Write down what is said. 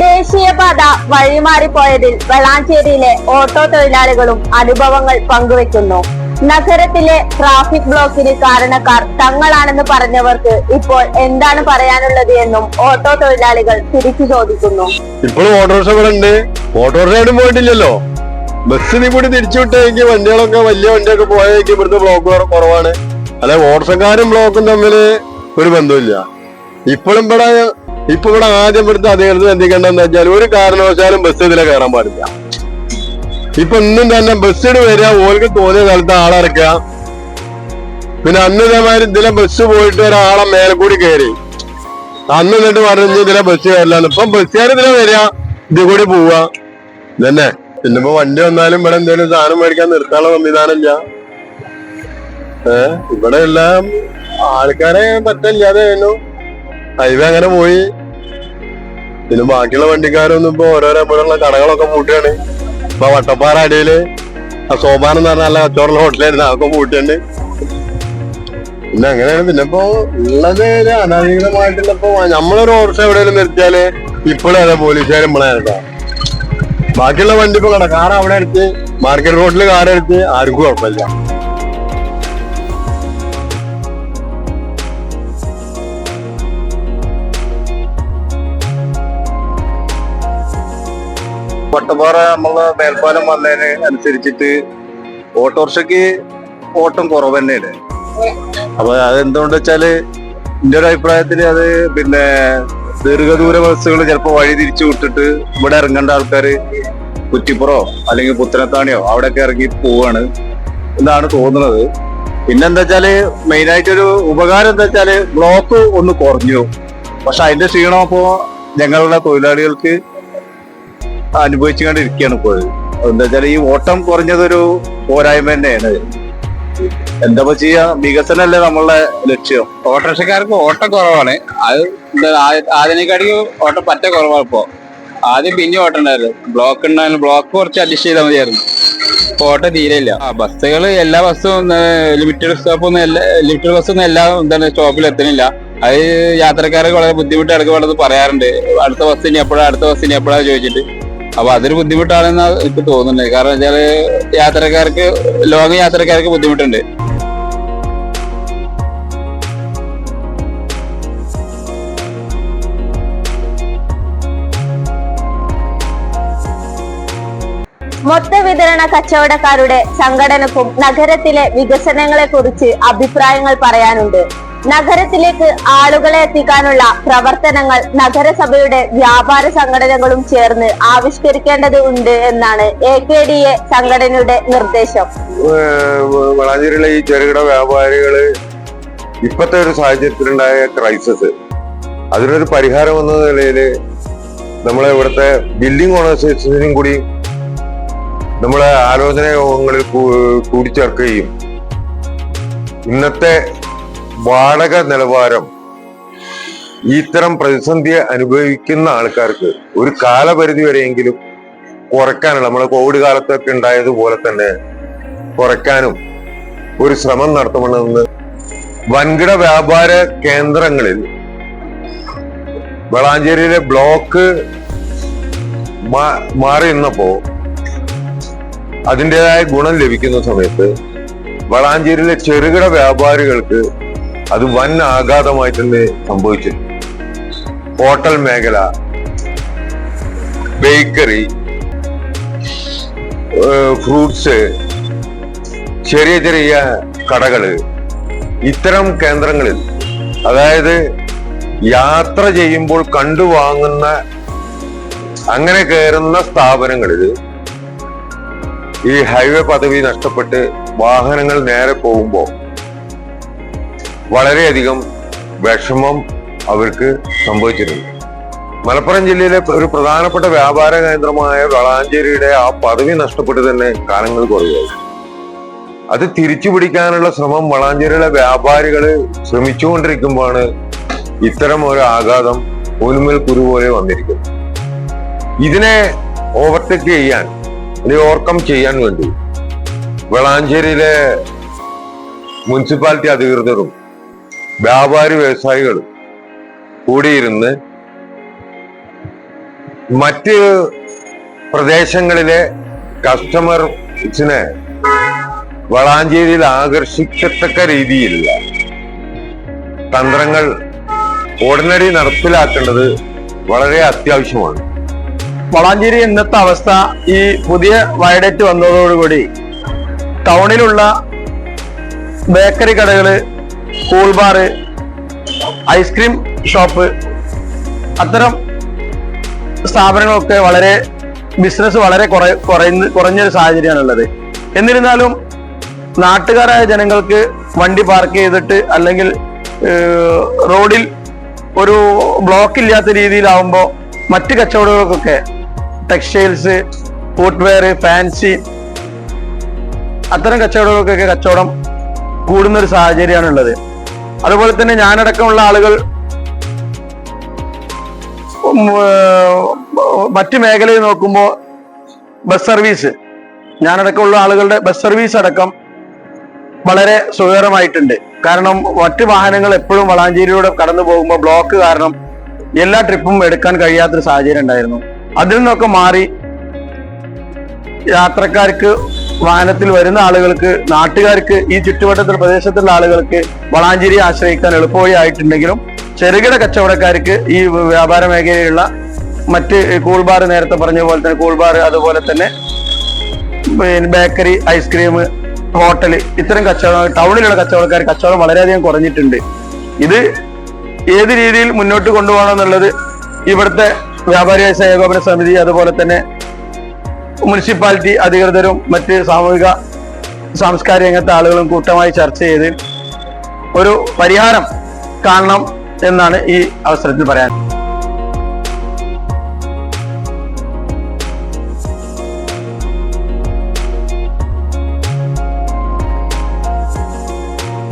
ദേശീയപാത വഴിമാറിപ്പോയതിൽ വെളാഞ്ചേരിയിലെ ഓട്ടോ തൊഴിലാളികളും അനുഭവങ്ങൾ പങ്കുവെക്കുന്നു. നഗരത്തിലെ ട്രാഫിക് ബ്ലോക്കിന് കാരണക്കാർ തങ്ങളാണെന്ന് പറഞ്ഞവർക്ക് ഇപ്പോൾ എന്താണ് പറയാനുള്ളത് എന്നും ഓട്ടോ തൊഴിലാളികൾ തിരിച്ചു ചോദിക്കുന്നു. ഇപ്പോഴും ഓട്ടോറിക്ഷ ഇവിടെ ഉണ്ട് ഓട്ടോറിക്ഷ നീ പോയിട്ടില്ലല്ലോ. കൂടി തിരിച്ചു വിട്ടെങ്കിൽ വണ്ടികളൊക്കെ വലിയ വണ്ടിയൊക്കെ പോയെങ്കിൽ ഇവിടുത്തെ ബ്ലോക്ക് കുറ- കുറവാണ്. അല്ലെ ഓട്ടോറിക്ഷക്കാരും ബ്ലോക്കും തമ്മിൽ ഒരു ബന്ധമില്ല ഇപ്പോഴും ഇവിടെ ഇപ്പൊ ഇവിടെ ആദ്യം ഇവിടുത്തെ അധികൃതർ എന്തിക്കണ്ടെന്ന് വെച്ചാൽ ഒരു കാരണവശാലും ബസ് ഇതിലെ കയറാൻ പാടില്ല. ഇപ്പൊ ഇന്നും തന്നെ ബസ്സിന് വരിക ഓർക്ക് തോന്നിയ സ്ഥലത്ത് ആളിറക്കുക പിന്നെ അന്ന് ഇതേമാതിരി ഇതിലെ ബസ് പോയിട്ട് ഒരാളെ മേലെ കൂടി കയറി. അന്ന് എന്നിട്ട് പറഞ്ഞു ഇതിലെ ബസ് കയറില്ലാന്ന്. ഇപ്പൊ ബസ്സുകാർ ഇതിലെ വരിക ഇത് കൂടി പോവുക. ഇതന്നെ. പിന്നെ ഇപ്പൊ വണ്ടി വന്നാലും ഇവിടെ എന്തെങ്കിലും സാധനം മേടിക്കാൻ നിർത്താനുള്ള സംവിധാനം ഇല്ല ഏ ഇവിടെ എല്ലാം ആൾക്കാരെ പറ്റില്ലാതെ ഹൈവേ അങ്ങനെ പോയി. പിന്നെ ബാക്കിയുള്ള വണ്ടിക്കാരൊന്നും ഇപ്പൊ ഓരോരോ ഇവിടെയുള്ള കടകളൊക്കെ പൂട്ടിയാണ്. ഇപ്പൊ വട്ടപ്പാറ അടിയിൽ ആ സോപാനം എന്ന് പറഞ്ഞ നല്ല കച്ചവടമുള്ള ഹോട്ടലായിരുന്നു. അതൊക്കെ പൂട്ടിയുണ്ട് പിന്നെ അങ്ങനെയാണ്. പിന്നെ ഇപ്പൊ ഉള്ളത് അനധികൃതമായിട്ടുള്ളപ്പോ നമ്മളൊരു ഓട്ടോറിക്ഷ എവിടെയെങ്കിലും നിർത്തിയാൽ ഇപ്പോഴും അതെ പോലീസുകാർ നമ്മളെ കേട്ടോ ബാക്കിയുള്ള വണ്ടി ഇപ്പൊ കണ്ട കാർ അവിടെ എടുത്ത് മാർക്കറ്റ് റോഡിൽ കാർ എടുത്ത് ആർക്കും കുഴപ്പമില്ല. വട്ടപ്പാറ നമ്മളെ മേൽപ്പാലം വന്നതിന് അനുസരിച്ചിട്ട് ഓട്ടോറിക്ഷക്ക് ഓട്ടം കുറവ് തന്നെയാണ് അപ്പൊ അതെന്തുകൊണ്ട് വെച്ചാൽ എന്റെ ഒരു അഭിപ്രായത്തിൽ അത് പിന്നെ ദീർഘദൂര ബസ്സുകൾ ചിലപ്പോ വഴി തിരിച്ചു വിട്ടിട്ട് ഇവിടെ ഇറങ്ങേണ്ട ആൾക്കാര് കുറ്റിപ്പുറോ അല്ലെങ്കിൽ പുത്തനത്താണിയോ അവിടെയൊക്കെ ഇറങ്ങി പോവാണ് എന്നാണ് തോന്നുന്നത്. പിന്നെന്താ വെച്ചാൽ ഒരു ഉപകാരം എന്താ വെച്ചാൽ ബ്ലോക്ക് ഒന്ന് കുറഞ്ഞു. പക്ഷെ അതിന്റെ ക്ഷീണം അപ്പോ ഞങ്ങളുടെ തൊഴിലാളികൾക്ക് അനുഭവിച്ചുകൊണ്ടിരിക്കുകയാണ് ഇപ്പോൾ. എന്താ വെച്ചാൽ ഈ ഓട്ടം കുറഞ്ഞതൊരു പോരായ്മ തന്നെയാണ്. എന്താ ചെയ്യാ? വികസനമല്ലേ നമ്മളെ ലക്ഷ്യം. ഓട്ടോറിക്ഷക്കാർക്ക് ഓട്ടം കുറവാണ്. അത് ആദ്യനേക്കാട്ടിക്ക് ഓട്ടം പറ്റ കുറവാണ് ഇപ്പോ. ആദ്യം പിന്നെ ഓട്ടം ഉണ്ടായിരുന്നു. ബ്ലോക്ക് ഉണ്ടായിരുന്നു. ബ്ലോക്ക് കുറച്ച് അഡ്ജസ്റ്റ് ചെയ്താൽ മതിയായിരുന്നു. ഓട്ടം തീരെയില്ല. ആ ബസ്സുകൾ എല്ലാ ബസ്സും ലിമിറ്റഡ് സ്റ്റോപ്പ് ഒന്നും എല്ലാ ലിമിറ്റഡ് ബസ്സൊന്നും എല്ലാ എന്താണ് സ്റ്റോപ്പിൽ എത്തണില്ല അത് യാത്രക്കാർക്ക് വളരെ ബുദ്ധിമുട്ട് ഇടയ്ക്ക് പറയാറുണ്ട്. അടുത്ത ബസ് ഇനി എപ്പോഴാണ് അടുത്ത ബസ് ഇനി എപ്പോഴാണ് ചോദിച്ചിട്ട്. അപ്പൊ അതൊരു ബുദ്ധിമുട്ടാണെന്ന് എനിക്ക് തോന്നുന്നത് കാരണം വെച്ചാൽ യാത്രക്കാർക്ക് ലോങ് യാത്രക്കാർക്ക് ബുദ്ധിമുട്ടുണ്ട്. മൊത്ത വിതരണ കച്ചവടക്കാരുടെ സംഘടനക്കും നഗരത്തിലെ വികസനങ്ങളെ കുറിച്ച് അഭിപ്രായങ്ങൾ പറയാനുണ്ട്. നഗരത്തിലേക്ക് ആളുകളെ എത്തിക്കാനുള്ള പ്രവർത്തനങ്ങൾ നഗരസഭയുടെ വ്യാപാര സംഘടനകളും ചേർന്ന് ആവിഷ്കരിക്കേണ്ടത് ഉണ്ട് എന്നാണ് എ കെ ഡി എ സംഘടനയുടെ നിർദ്ദേശം. വളാഞ്ചേരിയിലെ ഈ ചെറുകിട വ്യാപാരികൾ ഇപ്പത്തെ ഒരു സാഹചര്യത്തിലുണ്ടായ ക്രൈസിസ് അതിനൊരു പരിഹാരം എന്ന നിലയിൽ നമ്മളെ ഇവിടുത്തെ ബിൽഡിംഗ് ഓണേഴ്സിനും കൂടി നമ്മളെ ആലോചന യോഗങ്ങളിൽ കൂടിച്ചേർക്കുകയും ഇന്നത്തെ വാടക നിലവാരം ഇത്തരം പ്രതിസന്ധി അനുഭവിക്കുന്ന ആൾക്കാർക്ക് ഒരു കാലപരിധി വരെയെങ്കിലും കുറയ്ക്കാനുള്ള നമ്മളെ കോവിഡ് കാലത്തൊക്കെ ഉണ്ടായതുപോലെ തന്നെ കുറയ്ക്കാനും ഒരു ശ്രമം നടത്തണമെന്ന് വൻകിട വ്യാപാര കേന്ദ്രങ്ങളിൽ വളാഞ്ചേരിയിലെ ബ്ലോക്ക് മാറി നിന്നപ്പോ അതിന്റെതായ ഗുണം ലഭിക്കുന്ന സമയത്ത് വളാഞ്ചേരിയിലെ ചെറുകിട വ്യാപാരികൾക്ക് അത് വൻ ആഘാതമായി തന്നെ സംഭവിച്ചു. ഹോട്ടൽ മേഖല ബേക്കറി ഫ്രൂട്ട്സ് ചെറിയ ചെറിയ കടകൾ ഇത്തരം കേന്ദ്രങ്ങളിൽ അതായത് യാത്ര ചെയ്യുമ്പോൾ കണ്ടുവാങ്ങുന്ന അങ്ങനെ കയറുന്ന സ്ഥാപനങ്ങളിൽ ഈ ഹൈവേ പദവി നഷ്ടപ്പെട്ട് വാഹനങ്ങൾ നേരെ പോകുമ്പോൾ വളരെയധികം വിഷമം അവർക്ക് സംഭവിച്ചിട്ടുണ്ട്. മലപ്പുറം ജില്ലയിലെ ഒരു പ്രധാനപ്പെട്ട വ്യാപാര കേന്ദ്രമായ വളാഞ്ചേരിയുടെ ആ പദവി നഷ്ടപ്പെട്ട് തന്നെ കാലങ്ങൾ കുറയുകയായി അത് തിരിച്ചു പിടിക്കാനുള്ള ശ്രമം വളാഞ്ചേരിയിലെ വ്യാപാരികൾ ശ്രമിച്ചുകൊണ്ടിരിക്കുമ്പോഴാണ് ഇത്തരം ഒരു ആഘാതം ഉന്മേൽ കുരു പോലെ വന്നിരിക്കുന്നത്. ഇതിനെ ഓവർടേക്ക് ചെയ്യാൻ അല്ലെങ്കിൽ ഓവർകം ചെയ്യാൻ വേണ്ടി വളാഞ്ചേരിയിലെ മുനിസിപ്പാലിറ്റി അധികൃതരും വ്യാപാരി വ്യവസായികൾ കൂടിയിരുന്ന് മറ്റ് പ്രദേശങ്ങളിലെ കസ്റ്റമർസിനെ വളാഞ്ചേരിയിൽ ആകർഷിക്കത്തക്ക രീതിയിലുള്ള തന്ത്രങ്ങൾ ഉടനടി നടപ്പിലാക്കേണ്ടത് വളരെ അത്യാവശ്യമാണ്. വളാഞ്ചേരി ഇന്നത്തെ അവസ്ഥ ഈ പുതിയ വയഡറ്റ് വന്നതോടുകൂടി ടൗണിലുള്ള ബേക്കറി കടകൾ cool bar ice cream shop അത്തരം സ്ഥാപനങ്ങളൊക്കെ വളരെ ബിസിനസ് വളരെ കുറ കുറയുന്ന കുറഞ്ഞൊരു സാഹചര്യമാണുള്ളത്. എന്നിരുന്നാലും നാട്ടുകാരായ ജനങ്ങൾക്ക് വണ്ടി പാർക്ക് ചെയ്തിട്ട് അല്ലെങ്കിൽ റോഡിൽ ഒരു ബ്ലോക്ക് ഇല്ലാത്ത രീതിയിലാവുമ്പോൾ മറ്റ് കച്ചവടങ്ങൾക്കൊക്കെ ടെക്സ്റ്റൈൽസ് ഫുട്വെയർ ഫാൻസി അത്തരം കച്ചവടങ്ങൾക്കൊക്കെ കച്ചവടം കൂടുന്ന ഒരു സാഹചര്യമാണ് ഉള്ളത് അതുപോലെ തന്നെ ഞാനടക്കമുള്ള ആളുകൾ മറ്റു മേഖലയിൽ നോക്കുമ്പോൾ ബസ് സർവീസ്. ഞാനടക്കമുള്ള ആളുകളുടെ ബസ് സർവീസ് അടക്കം വളരെ സുഖകരമായിട്ടുണ്ട്. കാരണം മറ്റു വാഹനങ്ങൾ എപ്പോഴും വളാഞ്ചേരിയിലൂടെ കടന്നു പോകുമ്പോൾ ബ്ലോക്ക് കാരണം എല്ലാ ട്രിപ്പും എടുക്കാൻ കഴിയാത്തൊരു സാഹചര്യം ഉണ്ടായിരുന്നു. അതിൽ നിന്നൊക്കെ മാറി യാത്രക്കാർക്ക് വാഹനത്തിൽ വരുന്ന ആളുകൾക്ക് നാട്ടുകാർക്ക് ഈ ചുറ്റുവട്ടത്തിൽ പ്രദേശത്തുള്ള ആളുകൾക്ക് വളാഞ്ചേരി ആശ്രയിക്കാൻ എളുപ്പവഴി ആയിട്ടുണ്ടെങ്കിലും ചെറുകിട കച്ചവടക്കാർക്ക് ഈ വ്യാപാര മേഖലയിലുള്ള മറ്റ് കൂൾബാർ നേരത്തെ പറഞ്ഞ പോലെ തന്നെ കൂൾബാർ അതുപോലെ തന്നെ ബേക്കറി ഐസ്ക്രീം ഹോട്ടൽ ഇത്തരം കച്ചവടം ടൗണിലുള്ള കച്ചവടക്കാർ കച്ചവടം വളരെയധികം കുറഞ്ഞിട്ടുണ്ട്. ഇത് ഏത് രീതിയിൽ മുന്നോട്ട് കൊണ്ടുപോകണം എന്നുള്ളത് ഇവിടുത്തെ വ്യാപാരി ഏകോപന സമിതി അതുപോലെ തന്നെ മുനിസിപ്പാലിറ്റി അധികൃതരും മറ്റ് സാമൂഹിക സാംസ്കാരിക രംഗത്തെ ആളുകളും കൂട്ടമായി ചർച്ച ചെയ്ത് ഒരു പരിഹാരം കാണണം എന്നാണ് ഈ അവസരത്തിൽ പറയാൻ